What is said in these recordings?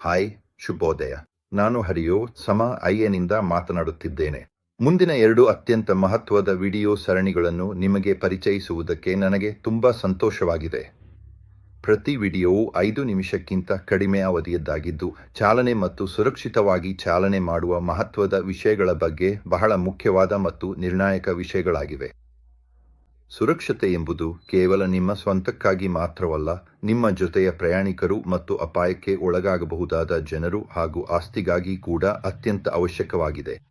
Hi, ಶುಭೋದಯ. ನಾನು ಹರಿಯೋ ಸಮ ಐಎನಿಂದ ಮಾತನಾಡುತ್ತಿದ್ದೇನೆ. ಮುಂದಿನ ಎರಡು ಅತ್ಯಂತ ಮಹತ್ವದ ವಿಡಿಯೋ ಸರಣಿಗಳನ್ನು ನಿಮಗೆ ಪರಿಚಯಿಸುವುದಕ್ಕೆ ನನಗೆ ತುಂಬ ಸಂತೋಷವಾಗಿದೆ. ಪ್ರತಿ ವಿಡಿಯೋವು ಐದು ನಿಮಿಷಕ್ಕಿಂತ ಕಡಿಮೆ ಅವಧಿಯದ್ದಾಗಿದ್ದು, ಚಾಲನೆ ಮತ್ತು ಸುರಕ್ಷಿತವಾಗಿ ಚಾಲನೆ ಮಾಡುವ ಮಹತ್ವದ ವಿಷಯಗಳ ಬಗ್ಗೆ ಬಹಳ ಮುಖ್ಯವಾದ ಮತ್ತು ನಿರ್ಣಾಯಕ ವಿಷಯಗಳಾಗಿವೆ. ಸುರಕ್ಷತೆ ಎಂಬುದು ಕೇವಲ ನಿಮ್ಮ ಸ್ವಂತಕ್ಕಾಗಿ ಮಾತ್ರವಲ್ಲ, ನಿಮ್ಮ ಜೊತೆಯ ಪ್ರಯಾಣಿಕರು ಮತ್ತು ಅಪಾಯಕ್ಕೆ ಒಳಗಾಗಬಹುದಾದ ಜನರು ಹಾಗೂ ಆಸ್ತಿಗಾಗಿ ಕೂಡ ಅತ್ಯಂತ ಅವಶ್ಯಕವಾಗಿದೆ.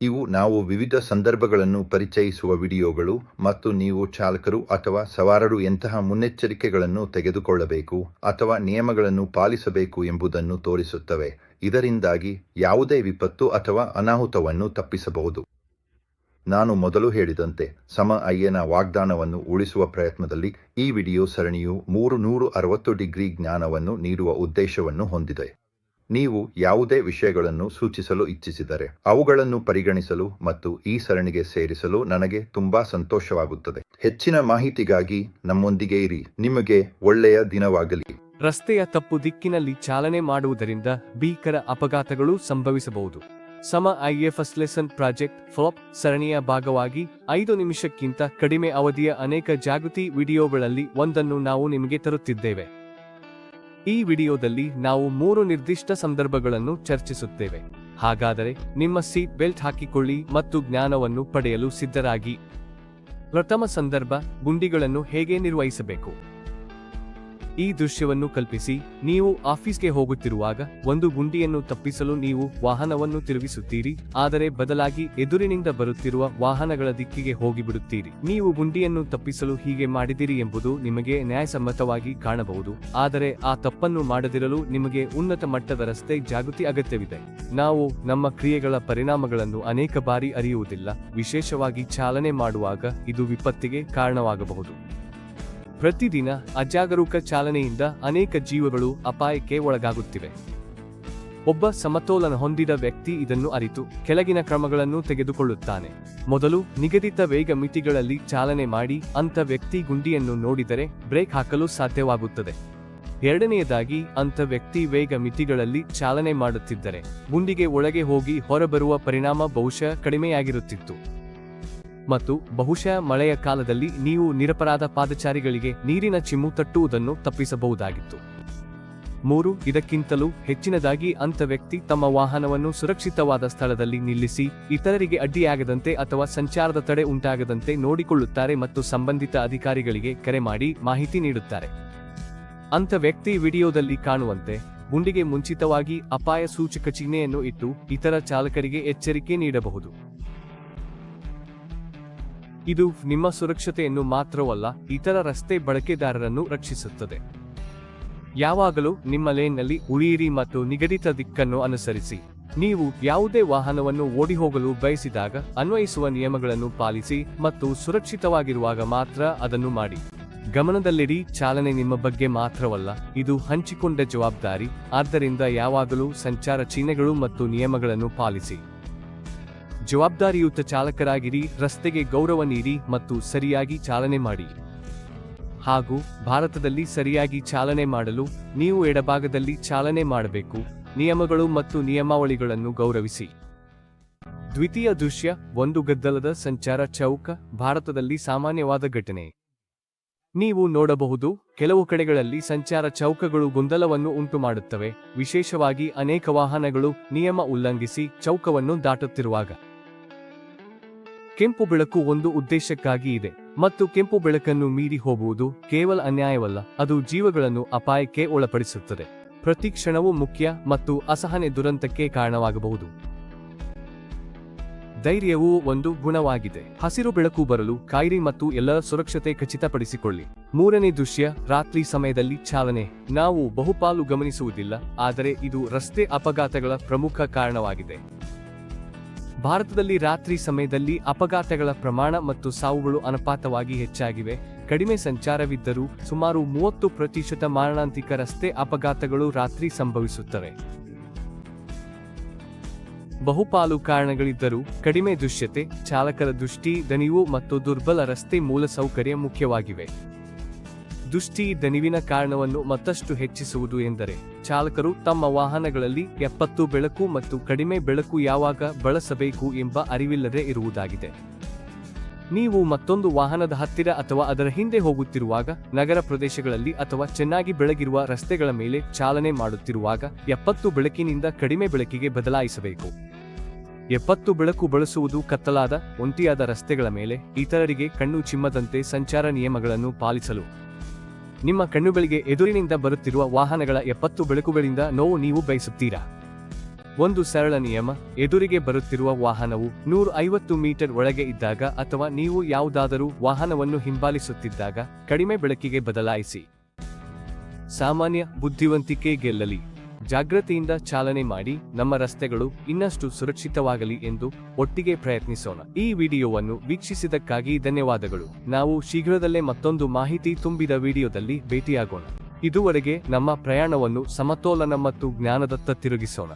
ಇವು ನಾವು ವಿವಿಧ ಸಂದರ್ಭಗಳನ್ನು ಪರಿಚಯಿಸುವ ವಿಡಿಯೋಗಳು ಮತ್ತು ನೀವು ಚಾಲಕರು ಅಥವಾ ಸವಾರರು ಎಂತಹ ಮುನ್ನೆಚ್ಚರಿಕೆಗಳನ್ನು ತೆಗೆದುಕೊಳ್ಳಬೇಕು ಅಥವಾ ನಿಯಮಗಳನ್ನು ಪಾಲಿಸಬೇಕು ಎಂಬುದನ್ನು ತೋರಿಸುತ್ತವೆ. ಇದರಿಂದಾಗಿ ಯಾವುದೇ ವಿಪತ್ತು ಅಥವಾ ಅನಾಹುತವನ್ನು ತಪ್ಪಿಸಬಹುದು. ನಾನು ಮೊದಲು ಹೇಳಿದಂತೆ ಸಮ ಅಯ್ಯನ ವಾಗ್ದಾನವನ್ನು ಉಳಿಸುವ ಪ್ರಯತ್ನದಲ್ಲಿ ಈ ವಿಡಿಯೋ ಸರಣಿಯು ಮೂರು ನೂರು ಅರವತ್ತು ಡಿಗ್ರಿ ಜ್ಞಾನವನ್ನು ನೀಡುವ ಉದ್ದೇಶವನ್ನು ಹೊಂದಿದೆ. ನೀವು ಯಾವುದೇ ವಿಷಯಗಳನ್ನು ಸೂಚಿಸಲು ಇಚ್ಛಿಸಿದರೆ, ಅವುಗಳನ್ನು ಪರಿಗಣಿಸಲು ಮತ್ತು ಈ ಸರಣಿಗೆ ಸೇರಿಸಲು ನನಗೆ ತುಂಬಾ ಸಂತೋಷವಾಗುತ್ತದೆ. ಹೆಚ್ಚಿನ ಮಾಹಿತಿಗಾಗಿ ನಮ್ಮೊಂದಿಗೆ ಇರಿ. ನಿಮಗೆ ಒಳ್ಳೆಯ ದಿನವಾಗಲಿ. ರಸ್ತೆಯ ತಪ್ಪು ದಿಕ್ಕಿನಲ್ಲಿ ಚಾಲನೆ ಮಾಡುವುದರಿಂದ ಭೀಕರ ಅಪಘಾತಗಳು ಸಂಭವಿಸಬಹುದು. ಸಮ ಐಎಫ್ಎಸ್ ಲೆಸನ್ ಪ್ರಾಜೆಕ್ಟ್ ಫ್ಲಾಪ್ ಸರಣಿಯ ಭಾಗವಾಗಿ ಐದು ನಿಮಿಷಕ್ಕಿಂತ ಕಡಿಮೆ ಅವಧಿಯ ಅನೇಕ ಜಾಗೃತಿ ವಿಡಿಯೋಗಳಲ್ಲಿ ಒಂದನ್ನು ನಾವು ನಿಮಗೆ ತರುತ್ತಿದ್ದೇವೆ. ಈ ವಿಡಿಯೋದಲ್ಲಿ ನಾವು ಮೂರು ನಿರ್ದಿಷ್ಟ ಸಂದರ್ಭಗಳನ್ನು ಚರ್ಚಿಸುತ್ತೇವೆ. ಹಾಗಾದರೆ ನಿಮ್ಮ ಸೀಟ್ ಬೆಲ್ಟ್ ಹಾಕಿಕೊಳ್ಳಿ ಮತ್ತು ಜ್ಞಾನವನ್ನು ಪಡೆಯಲು ಸಿದ್ಧರಾಗಿ. ಪ್ರಥಮ ಸಂದರ್ಭ, ಗುಂಡಿಗಳನ್ನು ಹೇಗೆ ನಿರ್ವಹಿಸಬೇಕು? ಈ ದೃಶ್ಯವನ್ನು ಕಲ್ಪಿಸಿ, ನೀವು ಆಫೀಸ್ಗೆ ಹೋಗುತ್ತಿರುವಾಗ ಒಂದು ಗುಂಡಿಯನ್ನು ತಪ್ಪಿಸಲು ನೀವು ವಾಹನವನ್ನು ತಿರುಗಿಸುತ್ತೀರಿ, ಆದರೆ ಬದಲಾಗಿ ಎದುರಿನಿಂದ ಬರುತ್ತಿರುವ ವಾಹನಗಳ ದಿಕ್ಕಿಗೆ ಹೋಗಿಬಿಡುತ್ತೀರಿ. ನೀವು ಗುಂಡಿಯನ್ನು ತಪ್ಪಿಸಲು ಹೀಗೆ ಮಾಡಿದಿರಿ ಎಂಬುದು ನಿಮಗೆ ನ್ಯಾಯಸಮ್ಮತವಾಗಿ ಕಾಣಬಹುದು, ಆದರೆ ಆ ತಪ್ಪನ್ನು ಮಾಡದಿರಲು ನಿಮಗೆ ಉನ್ನತ ಮಟ್ಟದ ರಸ್ತೆ ಜಾಗೃತಿ ಅಗತ್ಯವಿದೆ. ನಾವು ನಮ್ಮ ಕ್ರಿಯೆಗಳ ಪರಿಣಾಮಗಳನ್ನು ಅನೇಕ ಬಾರಿ ಅರಿಯುವುದಿಲ್ಲ, ವಿಶೇಷವಾಗಿ ಚಾಲನೆ ಮಾಡುವಾಗ ಇದು ವಿಪತ್ತಿಗೆ ಕಾರಣವಾಗಬಹುದು. ಪ್ರತಿದಿನ ಅಜಾಗರೂಕ ಚಾಲನೆಯಿಂದ ಅನೇಕ ಜೀವಗಳು ಅಪಾಯಕ್ಕೆ ಒಳಗಾಗುತ್ತಿವೆ. ಒಬ್ಬ ಸಮತೋಲನ ಹೊಂದಿದ ವ್ಯಕ್ತಿ ಇದನ್ನು ಅರಿತು ಕೆಳಗಿನ ಕ್ರಮಗಳನ್ನು ತೆಗೆದುಕೊಳ್ಳುತ್ತಾನೆ. ಮೊದಲು ನಿಗದಿತ ವೇಗ ಮಿತಿಗಳಲ್ಲಿ ಚಾಲನೆ ಮಾಡಿ ಅಂಥ ವ್ಯಕ್ತಿ ಗುಂಡಿಯನ್ನು ನೋಡಿದರೆ ಬ್ರೇಕ್ ಹಾಕಲು ಸಾಧ್ಯವಾಗುತ್ತದೆ. ಎರಡನೆಯದಾಗಿ ಅಂಥ ವ್ಯಕ್ತಿ ವೇಗ ಮಿತಿಗಳಲ್ಲಿ ಚಾಲನೆ ಮಾಡುತ್ತಿದ್ದರೆ ಗುಂಡಿಗೆ ಒಳಗೆ ಹೋಗಿ ಹೊರಬರುವ ಪರಿಣಾಮ ಬಹುಶಃ ಕಡಿಮೆಯಾಗಿರುತ್ತಿತ್ತು. ಮತ್ತು ಬಹುಶಃ ಮಳೆಯ ಕಾಲದಲ್ಲಿ ನೀವು ನಿರಪರಾಧ ಪಾದಚಾರಿಗಳಿಗೆ ನೀರಿನ ಚಿಮ್ಮು ತಟ್ಟುವುದನ್ನು ತಪ್ಪಿಸಬಹುದಾಗಿತ್ತು. ಮೂರು, ಇದಕ್ಕಿಂತಲೂ ಹೆಚ್ಚಿನದಾಗಿ ಅಂಥ ವ್ಯಕ್ತಿ ತಮ್ಮ ವಾಹನವನ್ನು ಸುರಕ್ಷಿತವಾದ ಸ್ಥಳದಲ್ಲಿ ನಿಲ್ಲಿಸಿ, ಇತರರಿಗೆ ಅಡ್ಡಿಯಾಗದಂತೆ ಅಥವಾ ಸಂಚಾರದ ತಡೆ ಉಂಟಾಗದಂತೆ ನೋಡಿಕೊಳ್ಳುತ್ತಾರೆ ಮತ್ತು ಸಂಬಂಧಿತ ಅಧಿಕಾರಿಗಳಿಗೆ ಕರೆ ಮಾಡಿ ಮಾಹಿತಿ ನೀಡುತ್ತಾರೆ. ಅಂಥ ವ್ಯಕ್ತಿ ವಿಡಿಯೋದಲ್ಲಿ ಕಾಣುವಂತೆ, ಗುಂಡಿಗೆ ಮುಂಚಿತವಾಗಿ ಅಪಾಯ ಸೂಚಕ ಚಿಹ್ನೆಯನ್ನು ಇಟ್ಟು ಇತರ ಚಾಲಕರಿಗೆ ಎಚ್ಚರಿಕೆ ನೀಡಬಹುದು. ಇದು ನಿಮ್ಮ ಸುರಕ್ಷತೆಯನ್ನು ಮಾತ್ರವಲ್ಲ, ಇತರ ರಸ್ತೆ ಬಳಕೆದಾರರನ್ನು ರಕ್ಷಿಸುತ್ತದೆ. ಯಾವಾಗಲೂ ನಿಮ್ಮ ಲೇನ್ನಲ್ಲಿ ಉಳಿಯಿರಿ ಮತ್ತು ನಿಗದಿತ ದಿಕ್ಕನ್ನು ಅನುಸರಿಸಿ. ನೀವು ಯಾವುದೇ ವಾಹನವನ್ನು ಓಡಿಹೋಗಲು ಬಯಸಿದಾಗ ಅನ್ವಯಿಸುವ ನಿಯಮಗಳನ್ನು ಪಾಲಿಸಿ ಮತ್ತು ಸುರಕ್ಷಿತವಾಗಿರುವಾಗ ಮಾತ್ರ ಅದನ್ನು ಮಾಡಿ. ಗಮನದಲ್ಲಿಡಿ, ಚಾಲನೆ ನಿಮ್ಮ ಬಗ್ಗೆ ಮಾತ್ರವಲ್ಲ, ಇದು ಹಂಚಿಕೊಂಡ ಜವಾಬ್ದಾರಿ, ಆದ್ದರಿಂದ ಯಾವಾಗಲೂ ಸಂಚಾರ ಚಿಹ್ನೆಗಳು ಮತ್ತು ನಿಯಮಗಳನ್ನು ಪಾಲಿಸಿ. ಜವಾಬ್ದಾರಿಯುತ ಚಾಲಕರಾಗಿರಿ, ರಸ್ತೆಗೆ ಗೌರವ ನೀಡಿ ಮತ್ತು ಸರಿಯಾಗಿ ಚಾಲನೆ ಮಾಡಿ. ಹಾಗೂ ಭಾರತದಲ್ಲಿ ಸರಿಯಾಗಿ ಚಾಲನೆ ಮಾಡಲು ನೀವು ಎಡಭಾಗದಲ್ಲಿ ಚಾಲನೆ ಮಾಡಬೇಕು, ನಿಯಮಗಳು ಮತ್ತು ನಿಯಮಾವಳಿಗಳನ್ನು ಗೌರವಿಸಿ. ದ್ವಿತೀಯ ದೃಶ್ಯ, ಒಂದು ಗದ್ದಲದ ಸಂಚಾರ ಚೌಕ, ಭಾರತದಲ್ಲಿ ಸಾಮಾನ್ಯವಾದ ಘಟನೆ. ನೀವು ನೋಡಬಹುದು, ಕೆಲವು ಕಡೆಗಳಲ್ಲಿ ಸಂಚಾರ ಚೌಕಗಳು ಗೊಂದಲವನ್ನು ಉಂಟುಮಾಡುತ್ತವೆ, ವಿಶೇಷವಾಗಿ ಅನೇಕ ವಾಹನಗಳು ನಿಯಮ ಉಲ್ಲಂಘಿಸಿ ಚೌಕವನ್ನು ದಾಟುತ್ತಿರುವಾಗ. ಕೆಂಪು ಬೆಳಕು ಒಂದು ಉದ್ದೇಶಕ್ಕಾಗಿ ಇದೆ ಮತ್ತು ಕೆಂಪು ಬೆಳಕನ್ನು ಮೀರಿ ಹೋಗುವುದು ಕೇವಲ ಅನ್ಯಾಯವಲ್ಲ, ಅದು ಜೀವಗಳನ್ನು ಅಪಾಯಕ್ಕೆ ಒಳಪಡಿಸುತ್ತದೆ. ಪ್ರತಿ ಕ್ಷಣವೂ ಮುಖ್ಯ ಮತ್ತು ಅಸಹನೆ ದುರಂತಕ್ಕೆ ಕಾರಣವಾಗಬಹುದು. ಧೈರ್ಯವು ಒಂದು ಗುಣವಾಗಿದೆ. ಹಸಿರು ಬೆಳಕು ಬರಲು ಕಾಯಿರಿ ಮತ್ತು ಎಲ್ಲ ಸುರಕ್ಷತೆ ಖಚಿತಪಡಿಸಿಕೊಳ್ಳಿ. ಮೂರನೇ ದೃಶ್ಯ, ರಾತ್ರಿ ಸಮಯದಲ್ಲಿ ಚಾಲನೆ. ನಾವು ಬಹುಪಾಲು ಗಮನಿಸುವುದಿಲ್ಲ, ಆದರೆ ಇದು ರಸ್ತೆ ಅಪಘಾತಗಳ ಪ್ರಮುಖ ಕಾರಣವಾಗಿದೆ. ಭಾರತದಲ್ಲಿ ರಾತ್ರಿ ಸಮಯದಲ್ಲಿ ಅಪಘಾತಗಳ ಪ್ರಮಾಣ ಮತ್ತು ಸಾವುಗಳು ಅನುಪಾತವಾಗಿ ಹೆಚ್ಚಾಗಿವೆ. ಕಡಿಮೆ ಸಂಚಾರವಿದ್ದರೂ ಸುಮಾರು ಮೂವತ್ತು ಪ್ರತಿಶತ ಮಾರಣಾಂತಿಕ ರಸ್ತೆ ಅಪಘಾತಗಳು ರಾತ್ರಿ ಸಂಭವಿಸುತ್ತವೆ. ಬಹುಪಾಲು ಕಾರಣಗಳಿದ್ದರೂ ಕಡಿಮೆ ದೃಶ್ಯತೆ, ಚಾಲಕರ ದೃಷ್ಟಿ, ದಣಿವು ಮತ್ತು ದುರ್ಬಲ ರಸ್ತೆ ಮೂಲಸೌಕರ್ಯ ಮುಖ್ಯವಾಗಿವೆ. ದುಷ್ಟಿ ದಣಿವಿನ ಕಾರಣವನ್ನು ಮತ್ತಷ್ಟು ಹೆಚ್ಚಿಸುವುದು ಎಂದರೆ, ಚಾಲಕರು ತಮ್ಮ ವಾಹನಗಳಲ್ಲಿ ಎಪ್ಪತ್ತು ಬೆಳಕು ಮತ್ತು ಕಡಿಮೆ ಬೆಳಕು ಯಾವಾಗ ಬಳಸಬೇಕು ಎಂಬ ಅರಿವಿಲ್ಲದೆ ಇರುವುದಾಗಿದೆ. ನೀವು ಮತ್ತೊಂದು ವಾಹನದ ಹತ್ತಿರ ಅಥವಾ ಅದರ ಹಿಂದೆ ಹೋಗುತ್ತಿರುವಾಗ, ನಗರ ಪ್ರದೇಶಗಳಲ್ಲಿ ಅಥವಾ ಚೆನ್ನಾಗಿ ಬೆಳಗಿರುವ ರಸ್ತೆಗಳ ಮೇಲೆ ಚಾಲನೆ ಮಾಡುತ್ತಿರುವಾಗ ಎಪ್ಪತ್ತು ಬೆಳಕಿನಿಂದ ಕಡಿಮೆ ಬೆಳಕಿಗೆ ಬದಲಾಯಿಸಬೇಕು. ಎಪ್ಪತ್ತು ಬೆಳಕು ಬಳಸುವುದು ಕತ್ತಲಾದ, ಒಂಟಿಯಾದ ರಸ್ತೆಗಳ ಮೇಲೆ ಇತರರಿಗೆ ಕಣ್ಣು ಚಿಮ್ಮದಂತೆ ಸಂಚಾರ ನಿಯಮಗಳನ್ನು ಪಾಲಿಸಲು ನಿಮ್ಮ ಕಣ್ಣುಗಳಿಗೆ ಎದುರಿನಿಂದ ಬರುತ್ತಿರುವ ವಾಹನಗಳ ಎಪ್ಪತ್ತು ಬೆಳಕುಗಳಿಂದ ನೋವು ನೀವು ಬಯಸುತ್ತೀರಾ? ಒಂದು ಸರಳ ನಿಯಮ, ಎದುರಿಗೆ ಬರುತ್ತಿರುವ ವಾಹನವು ನೂರ ಐವತ್ತು ಮೀಟರ್ ಒಳಗೆ ಇದ್ದಾಗ ಅಥವಾ ನೀವು ಯಾವುದಾದರೂ ವಾಹನವನ್ನು ಹಿಂಬಾಲಿಸುತ್ತಿದ್ದಾಗ ಕಡಿಮೆ ಬೆಳಕಿಗೆ ಬದಲಾಯಿಸಿ. ಸಾಮಾನ್ಯ ಬುದ್ಧಿವಂತಿಕೆ ಗೆಲ್ಲಲಿ. ಜಾಗೃತಿಯಿಂದ ಚಾಲನೆ ಮಾಡಿ ನಮ್ಮ ರಸ್ತೆಗಳು ಇನ್ನಷ್ಟು ಸುರಕ್ಷಿತವಾಗಲಿ ಎಂದು ಒಟ್ಟಿಗೆ ಪ್ರಯತ್ನಿಸೋಣ. ಈ ವಿಡಿಯೋವನ್ನು ವೀಕ್ಷಿಸಿದ್ದಕ್ಕಾಗಿ ಧನ್ಯವಾದಗಳು. ನಾವು ಶೀಘ್ರದಲ್ಲೇ ಮತ್ತೊಂದು ಮಾಹಿತಿ ತುಂಬಿದ ವಿಡಿಯೋದಲ್ಲಿ ಭೇಟಿಯಾಗೋಣ. ಇದುವರೆಗೆ ನಮ್ಮ ಪ್ರಯಾಣವನ್ನು ಸಮತೋಲನ ಮತ್ತು ಜ್ಞಾನದತ್ತ ತಿರುಗಿಸೋಣ.